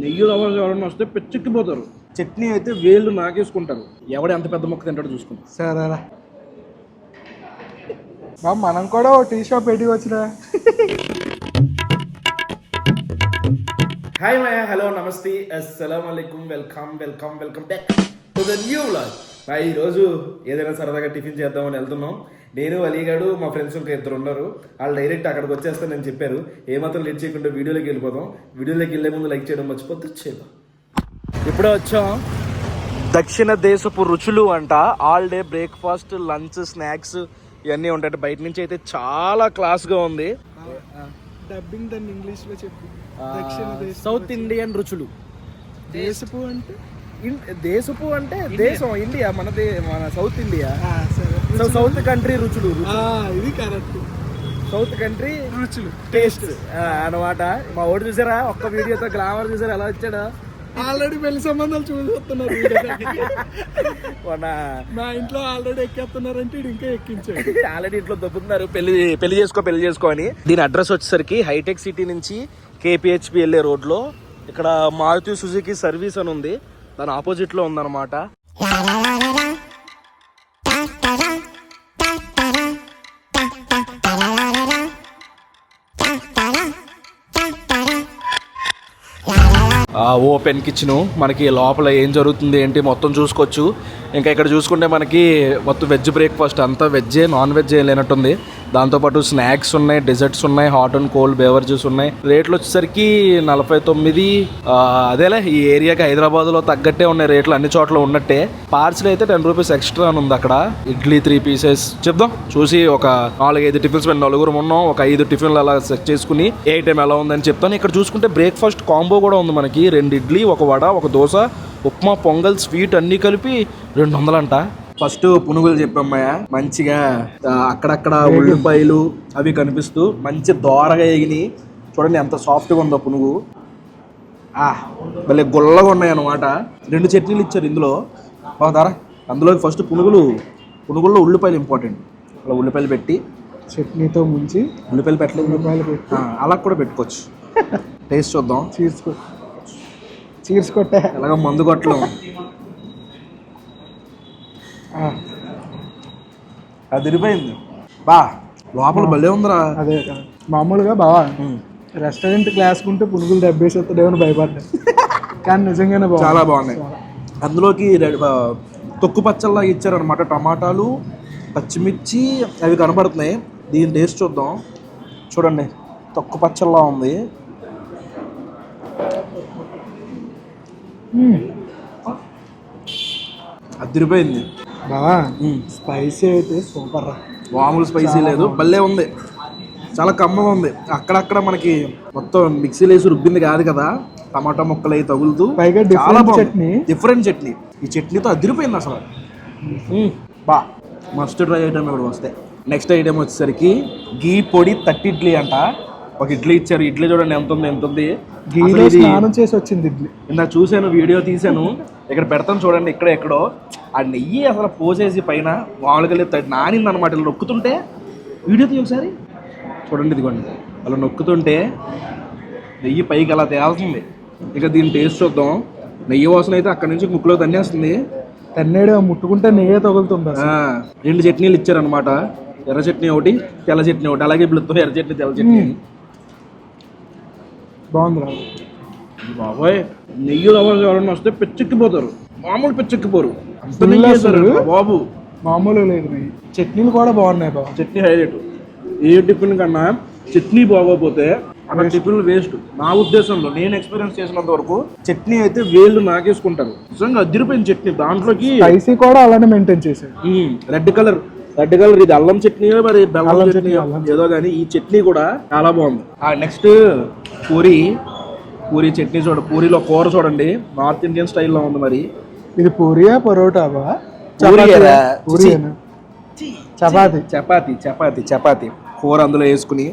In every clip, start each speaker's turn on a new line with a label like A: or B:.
A: నెయ్యి లవర్స్ ఎవరైనా వస్తే పిచ్చెక్కిపోతారు. చట్నీ అయితే వేళ్ళు నాకేసుకుంటారు. ఎవడు ఎంత పెద్ద మొక్క తింటాడో చూసుకుంటారు
B: సరేరా బా మనం కూడా ఓ టీ షాప్ పెట్టి వచ్చినా?
A: హాయ్ మయ హలో నమస్తే. అస్సలం welcome welcome welcome back to the new vlog మా ఈరోజు ఏదైనా సరదాగా టిఫిన్ చేద్దామని వెళ్తున్నాం. నేను అలీగాడు మా ఫ్రెండ్స్ ఇంకా ఇద్దరు ఉన్నారు. వాళ్ళు డైరెక్ట్ అక్కడికి వచ్చేస్తానని చెప్పారు ఏమాత్రం లేట్ చేయకుండా వీడియోలోకి వెళ్ళిపోదాం. వీడియోలోకి వెళ్ళే ముందు లైక్ చేయడం మర్చిపోతే చేద్దాం. ఇప్పుడే వచ్చాం. దక్షిణ దేశపు రుచులు అంట all day breakfast lunch snacks ఇవన్నీ ఉంటాయి బయట నుంచి అయితే చాలా క్లాస్గా ఉంది.
B: డబ్బింగ్ దాన్ని ఇంగ్లీష్లో చెప్పు దక్షిణ దేశ
A: సౌత్ ఇండియన్ రుచులు.
B: దేశపు అంటే?
A: దేశపు అంటే దేశం ఇండియా మన మన south India so south country రుచులు.
B: ఇది కరెక్ట్.
A: సౌత్ కంట్రీ
B: రుచులు.
A: టేస్ట్ అన్నమాట. మా ఓడి చూసారా? ఒక్క వీడియోతో గ్లామర్ చూసారా? ఎలా వచ్చాడు?
B: ఆల్రెడీ పెళ్ళి సంబంధాలు చూసేస్తున్నారు మా ఇంట్లో ఆల్రెడీ ఎక్కేస్తున్నారంటే ఇంకా ఎక్కించాడు.
A: ఆల్రెడీ ఇంట్లో దొబ్బుతున్నారు. పెళ్ళి పెళ్ళి చేసుకో పెళ్ళి చేసుకో అని. దీని అడ్రస్ వచ్చేసరికి హైటెక్ సిటీ నుంచి కేపీహెచ్పి వెళ్ళే రోడ్లో. ఇక్కడ మారుతి సుజుకి సర్వీస్ అని ఉంది. తన ఆపోజిట్లో ఉందన్నమాట ఓపెన్ కిచెన్ మనకి లోపల ఏం జరుగుతుంది ఏంటి మొత్తం చూసుకోవచ్చు. ఇంకా ఇక్కడ చూసుకుంటే మనకి మొత్తం వెజ్ బ్రేక్ఫాస్ట్ అంతా వెజ్జే నాన్ వెజ్ లేనట్టుంది. దాంతోపాటు స్నాక్స్ ఉన్నాయి డెజర్ట్స్ ఉన్నాయి హాట్ అండ్ కోల్డ్ బేవరేజెస్ ఉన్నాయి. రేట్లు వచ్చేసరికి నలభై తొమ్మిది అదేలే ఈ ఏరియాకి హైదరాబాద్లో తగ్గట్టే ఉన్నాయి రేట్లు అన్ని చోట్ల ఉన్నట్టే. పార్సిల్ అయితే టెన్ రూపీస్ ఎక్స్ట్రా అని ఉంది అక్కడ. ఇడ్లీ త్రీ పీసెస్ చెప్దాం. చూసి ఒక నాలుగు ఐదు టిఫిన్స్ మేము నలుగురు ఉన్నాం ఒక ఐదు టిఫిన్లు అలా సెట్ చేసుకుని ఏ టైం ఎలా ఉందని చెప్తాను. ఇక్కడ చూసుకుంటే బ్రేక్ఫాస్ట్ కాంబో కూడా ఉంది మనకి. రెండు ఇడ్లీ ఒక వడ ఒక దోశ ఉప్మా పొంగల్ స్వీట్ అన్నీ కలిపి రెండు వందలంట ఫస్ట్ పునుగులు చెప్పమ్మయ్య. మంచిగా అక్కడక్కడ ఉల్లిపాయలు అవి కనిపిస్తూ మంచి దోరగా ఎగిని. చూడండి ఎంత సాఫ్ట్గా ఉందో పునుగు. భలే గుల్లగా ఉన్నాయి అన్నమాట. రెండు చట్నీలు ఇచ్చారు ఇందులో. బాగా ధర అందులో ఫస్ట్ పునుగులు. పునుగుల్లో ఉల్లిపాయలు ఇంపార్టెంట్ అలా ఉల్లిపాయలు పెట్టి.
B: చట్నీతో ముంచి
A: ఉల్లిపాయలు పెట్టలేదు.
B: ఉల్లిపాయలు పెట్టి.
A: అలా కూడా పెట్టుకోవచ్చు. టేస్ట్ చూద్దాం.
B: చీర్స్ చీర్స్ కొట్టే
A: ఎలాగ మందు కొట్టలేం.
B: ఆ,
A: అది తిరిగిపోయింది బా లోపల భలే ఉందిరా.
B: అదే. మామూలుగా బావా రెస్టారెంట్ క్లాస్ కుంటే పునుగులు డబ్బేసేస్తాడేమో అని భయపడ్డా కానీ నిజంగానే బాగా
A: చాలా బాగున్నాయి. అందులోకి తొక్కు పచ్చల్లా ఇచ్చారనమాట టమాటాలు పచ్చిమిర్చి అవి కనబడుతున్నాయి. దీని టేస్ట్ చూద్దాం. చూడండి తొక్కు పచ్చల్లా ఉంది. అదిరిపోయింది
B: బావా స్పైసీ అయితే సూపర్ రా.
A: మామూలు స్పైసీ లేదు భలే ఉంది. చాలా కమ్మగా ఉంది. అక్కడక్కడ మనకి మొత్తం మిక్సీలో వేసి రుబ్బింది కాదు కదా టమాటా ముక్కలు అవి తగులుతూ
B: పైగా
A: చాలా బాగుంది.
B: చట్నీ.
A: డిఫరెంట్ చట్నీ. ఈ చట్నీతో అదిరిపోయింది అసలు. బా మస్ట్ ట్రై ఐటమ్ ఇప్పుడు వస్తే. నెక్స్ట్ ఐటమ్ వచ్చేసరికి గీ పొడి తట్టి ఇడ్లీ అంట. ఒక ఇడ్లీ ఇచ్చారు. ఇడ్లీ చూడండి ఎంత ఉంది ఎంత ఉంది.
B: గీలో స్నానం చేసి వచ్చింది ఇడ్లీ.
A: ఇందాక చూశాను వీడియో తీశాను. ఇక్కడ పెడతాను చూడండి ఇక్కడ ఎక్కడో. ఆ నెయ్యి అసలు పోసేసి పైన మామూలుగా లేదు నానింది అనమాట ఇలా నొక్కుతుంటే వీడియో తీ ఒకసారి. చూడండి ఇదిగోండి. అలా నొక్కుతుంటే నెయ్యి పైకి అలా తేలుతుంది. ఇక దీని టేస్ట్ చూద్దాం. నెయ్యి వాసన అయితే అక్కడ నుంచి ముక్కులో తన్నేస్తుంది.
B: తన్నేడు ముట్టుకుంటే నెయ్యే తగులుతుంది
A: రెండు చట్నీలు ఇచ్చారనమాట ఎర్ర చట్నీ ఒకటి తెల్ల చట్నీ ఒకటి. అలాగే పిలుస్తాం ఎర్ర చట్నీ తెల్ల చట్నీ.
B: బాగుంది
A: బాబోయ్ నెయ్యి లవర్స్ ఎవరైనా వస్తే పిచ్చెక్కిపోతారు. మామూలు పిచ్చెక్కిపోరు. బాబు.
B: మామూలుగా లేదు నెయ్యి. చట్నీలు కూడా బాగున్నాయి బావ
A: చట్నీ హైలైట్. ఏ టిఫిన్ కన్నా చట్నీ బాగోపోతే అక్కడ టిఫిన్లు వేస్ట్. నా ఉద్దేశంలో నేను ఎక్స్పీరియన్స్ చేసినంత వరకు చట్నీ అయితే వేళ్ళు నాకేసుకుంటారు. నిజంగా అదిరిపోయిన చట్నీ. దాంట్లోకి
B: స్పైసీ కూడా అలానే మెయింటైన్ చేశాడు
A: రెడ్ కలర్. రెడ్ కలర్ ఇది అల్లం చట్నీ మరి బెల్లం చట్నీ ఏదో కానీ ఈ చట్నీ కూడా చాలా బాగుంది. నెక్స్ట్ పూరి పూరి చట్నీ చూడ పూరిలో కూర చూడండి. నార్త్ ఇండియన్ స్టైల్లో ఉంది మరి.
B: ఇది పూరియా పరోటా బా
A: పూరియేరా?
B: పూరియేనా? చపాతి.
A: చపాతి చపాతి చపాతి. కూర అందులో వేసుకుని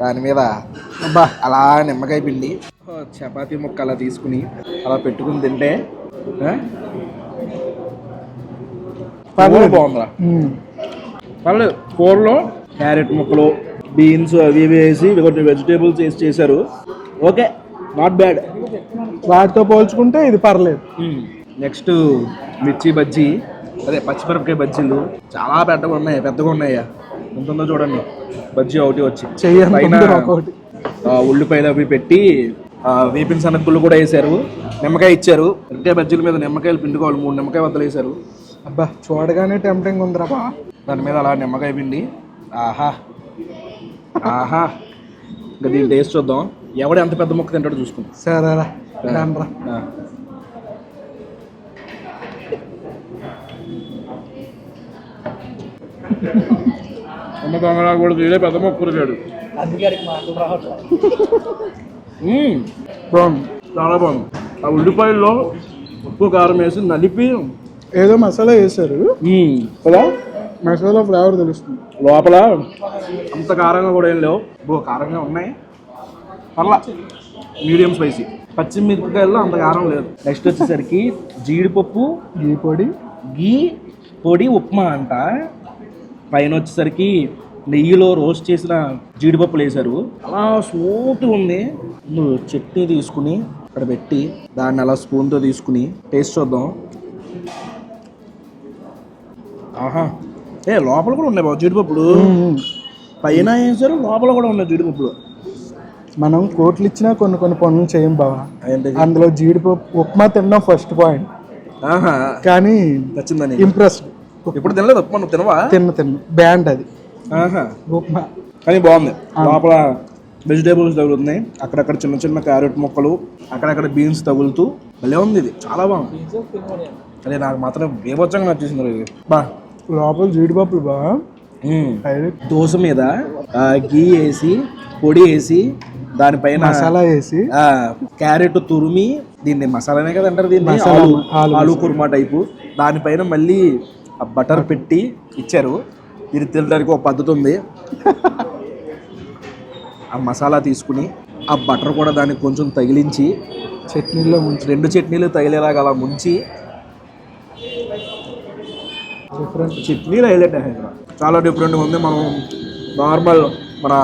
A: దాని మీద
B: అబ్బా.
A: అలా నిమ్మకాయ పిండి ఓ, చపాతీ ముక్క అలా తీసుకుని అలా పెట్టుకుని తింటే ఆ?
B: పర్లేదు.
A: బాగుందిరా.
B: ఉమ్.
A: పర్లేదు. కూరలో క్యారెట్ ముక్కలు బీన్స్ అవి ఇవి వేసి కొన్ని వెజిటేబుల్స్ వేసి చేశారు. ఓకే నాట్ బ్యాడ్
B: వాటితో పోల్చుకుంటే ఇది పర్లేదు.
A: నెక్స్ట్ మిర్చి బజ్జీ అదే పచ్చిమిరపకాయ బజ్జీలు. చాలా పెద్దగా ఉన్నాయి పెద్దగా ఉన్నాయా? ఉందో చూడండి. బజ్జీ ఒకటి వచ్చి.
B: చెయ్యి
A: పైన ఉల్లిపాయలు అవి పెట్టి వేపిన శనగలు కూడా వేశారు. నిమ్మకాయ ఇచ్చారు. మిరపకాయ బజ్జీల మీద నిమ్మకాయలు పిండుకోవాలి మూడు నిమ్మకాయ వద్దలు వేశారు.
B: అబ్బా చూడగానే టెంప్టింగ్ ఉందిరా
A: దాని మీద అలా నిమ్మకాయ పిండి. ఆహా ఆహా. ఇంకా దీని టేస్ట్ చూద్దాం. ఎవడు ఎంత పెద్ద ముక్క తింటాడో చూసుకుందాం.
B: సరేరా
A: ఆ. అమ్మ దొంగలా కూడా తీరే పెద్ద మొక్క కురికాడు
B: బాగుంది.
A: చాలా బాగుంది. ఆ ఉల్లిపాయల్లో ఉప్పు కారం వేసి నలిపి
B: ఏదో మసాలా వేశారు.
A: మ్మ్. కదా?
B: మసాలా ఫ్లేవర్ తెలుస్తుంది?
A: లోపల అంత కారంగా కూడా ఏం లేవు. బో కారంగా ఉన్నాయి. పర్లా. Medium spicy. పచ్చిమిరపకాయల్లో అంత కారం లేదు. నెక్స్ట్ వచ్చేసరికి జీడిపప్పు
B: గీ పొడి
A: గీ పొడి ఉప్మా అంట. పైన వచ్చేసరికి నెయ్యిలో రోస్ట్ చేసిన జీడిపప్పులు వేశారు. అలా స్మూత్ ఉంది. నువ్వు చట్నీ తీసుకుని అక్కడ పెట్టి దాన్ని అలా స్పూన్తో తీసుకుని టేస్ట్ చూద్దాం. ఆహా. ఏ లోపల కూడా ఉన్నాయి బాబు జీడిపప్పులు. పైన వేసారు లోపల కూడా ఉన్నాయి జీడిపప్పులు.
B: మనం కోట్లు ఇచ్చినా కొన్ని కొన్ని పనులు చేయం బావా.
A: ఏంటి
B: అందులో జీడిపప్పు ఉప్మా తినడం ఫస్ట్ పాయింట్ కానీ
A: నచ్చిందని
B: ఇంప్రెస్డ్
A: ఇప్పుడు తినలేదు? ఉప్మా నువ్వు తినవా?
B: తిన్న తిన్న. బ్యాండ్ అది. ఉప్మా.
A: కానీ బాగుంది. లోపల వెజిటేబుల్స్ తగులుతున్నాయి. అక్కడక్కడ చిన్న చిన్న క్యారెట్ ముక్కలు అక్కడక్కడ బీన్స్ తగులుతూ భలే ఉంది ఇది. చాలా బాగుంది. అదే నాకు మాత్రం బీభత్సంగా నచ్చేసింది
B: బా. లోపల జీడిపప్పులు బా.
A: మ్మ్.
B: డైరెక్ట్
A: దోశ మీద గీ వేసి పొడి వేసి దానిపైన
B: మసాలా వేసి.
A: క్యారెట్ తురిమి దీన్ని మసాలానే కదా అంటారు దీన్ని? ఆలు కుర్మా టైపు. దానిపైన మళ్ళీ ఆ బటర్ పెట్టి ఇచ్చారు. ఇది తినడానికి ఒక పద్ధతి ఉంది. ఆ మసాలా తీసుకుని ఆ బటర్ కూడా దానికి కొంచెం తగిలించి
B: చట్నీలో ముంచి.
A: రెండు చట్నీలు తగిలేలాగా అలా ముంచి
B: డిఫరెంట్
A: చట్నీలు హైలైట్ చాలా డిఫరెంట్గా ఉంది. మనం నార్మల్ మన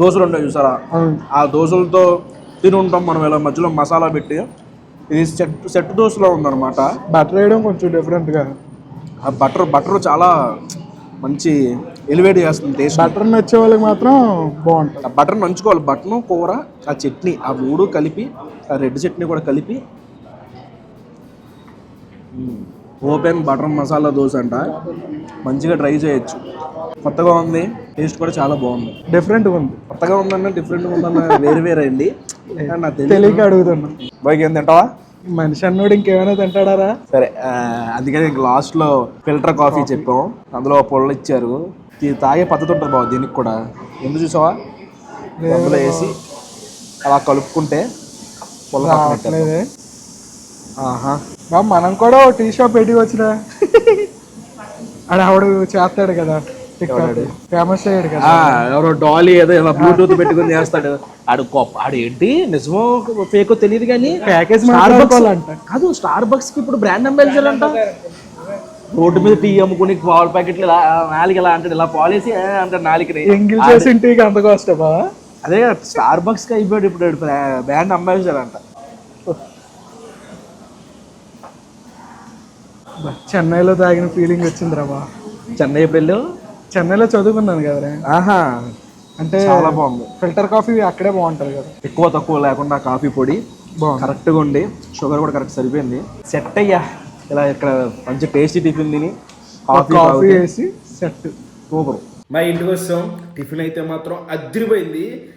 A: దోశలు ఉంటాయి చూసారా? ఆ దోశలతో తిని ఉంటాం మనం ఇలా మధ్యలో మసాలా పెట్టి. ఇది సెట్ సెట్ దోశలో ఉందన్నమాట.
B: బటర్ వేయడం కొంచెం డిఫరెంట్గా
A: ఆ బటర్ బటర్ చాలా మంచి ఎలివేట్ చేస్తుంది టేస్ట్
B: బటర్ నచ్చే వాళ్ళకి మాత్రం బాగుంటుంది.
A: ఆ బటర్ నంచుకోవాలి. బటను కూర ఆ చట్నీ ఆ మూడు కలిపి ఆ రెడ్ చట్నీ కూడా కలిపి. ఓపెన్ బటర్ మసాలా దోశ అంట. మంచిగా ట్రై చేయొచ్చు. కొత్తగా ఉంది. టేస్ట్ కూడా చాలా బాగుంది.
B: డిఫరెంట్గా ఉంది.
A: కొత్తగా ఉందన్న డిఫరెంట్గా ఉందన్న వేరు వేరే అండి.
B: తెలియక అడుగుతున్నా.
A: బాగా ఏం తింటావా?
B: మనిషి అన్నోడు ఇంకేమైనా తింటాడారా?
A: సరే అందుకని ఇంక లాస్ట్లో ఫిల్టర్ కాఫీ చెప్పాం. అందులో పొళ్ళు ఇచ్చారు. తాగే పద్ధతి ఉంటుంది బాబు దీనికి కూడా. ఎందుకు చూసావా? అందులో వేసి అలా కలుపుకుంటే పొల్ల ఆహా.
B: మనం కూడా ఓ టీ షాప్ పెట్టి వచ్చిన. ఆడ ఆవిడ చేస్తాడు కదా ఫేమస్ అయ్యాడు కదా.
A: ఆ, ఎవరో డాలీ ఏదో ఇలా బ్లూటూత్ పెట్టుకుని చేస్తాడు. ఆడు గొప్ప ఆడు ఏంటి? నిజమో ఫేకో తెలియదు కానీ
B: ప్యాకేజ్
A: స్టార్
B: మాట్లాడుకోవాలంట.
A: కాదు స్టార్ బక్స్కి ఇప్పుడు బ్రాండ్ అంబాసిడర్ అంట రోడ్డు మీద టీ అమ్ముకుని పాల ప్యాకెట్లు ఇలా నాలుగు ఇలా అంటాడు. ఇలా పాలేసి అంటాడు నాలుగుని
B: ఎంగిల్ చేసి ఇంటికి అంత కాస్ట్ బా
A: అదే స్టార్ బక్స్కి అయిపోయాడు ఇప్పుడు బ్రాండ్ అంబాసిడర్ అంట
B: చెన్నైలో తాగిన ఫీలింగ్ వచ్చిందిరా బా.
A: చెన్నై పెళ్ళు
B: చెన్నైలో చదువుకున్నాను కదరా.
A: ఆహా.
B: అంటే
A: చాలా బాగుంది.
B: ఫిల్టర్ కాఫీ అక్కడే బాగుంటుంది కదా.
A: ఎక్కువ తక్కువ లేకుండా కాఫీ పొడి
B: బాగుంది.
A: కరెక్ట్గా ఉండి షుగర్ కూడా కరెక్ట్ సరిపోయింది. సెట్ అయ్యా. ఇలా ఇక్కడ మంచి టేస్టీ టిఫిన్ తిని కాఫీ
B: కాఫీ వేసి సెట్.
A: సూపర్. మా ఇంటికి వస్తాం. టిఫిన్ అయితే మాత్రం అదిరిపోయింది.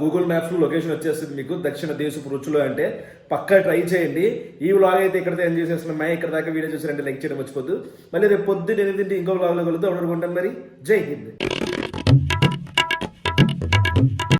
A: గూగుల్ మ్యాప్స్లో లొకేషన్ వచ్చేస్తుంది మీకు దక్షిణ దేశపు రుచులు అంటే పక్కా ట్రై చేయండి. ఈ వ్లాగ్ అయితే ఇక్కడ ఎంజాయ్ చేస్తున్నాం మే ఇక్కడ దాకా వీడియో చూసారంటే లైక్ చేయడం మర్చిపోద్దు. మళ్ళీ రేపు పొద్దున్న ఎనిమిదింటి ఇంకో వ్లాగ్లో కలుద్దాం. అనుకుంటాం మరి. జై హింద్.